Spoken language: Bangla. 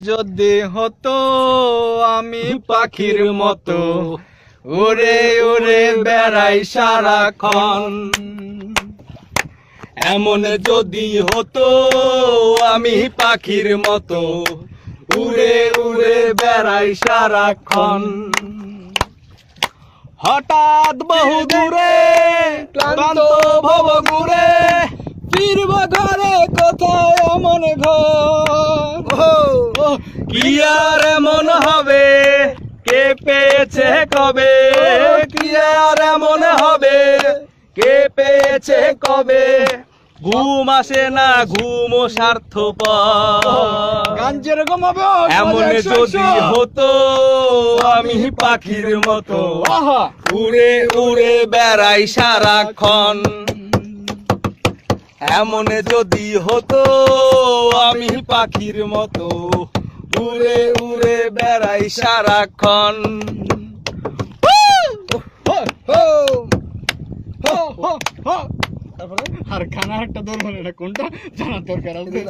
যদি হতো আমি পাখির মতো উড়ে উড়ে বেড়াই সারাক্ষণ। এমন যদি হতো আমি পাখির মতো উড়ে উড়ে বেড়াই সারাক্ষণ। হঠাৎ বহু দূরে ক্লান্ত ভব ঘুরে ফিরব ঘরে কোথায় এমন ঘর। কি আর এমন হবে? কে পেয়েছে কবে? কি আর এমন হবে? কে পেয়েছে কবে? ঘুম আসে না ঘুম স্বার্থ গান যেরকম হবে এমন যদি হতো আমি পাখির মতো। উড়ে উড়ে বেড়াই সারাক্ষণ। এমন যদি হতো আমি পাখির মতো। উড়ে উড়ে বেড়াই সারাক্ষণ। আর খানা একটা দরকার এটা কোনটা? জানার দরকার আছে।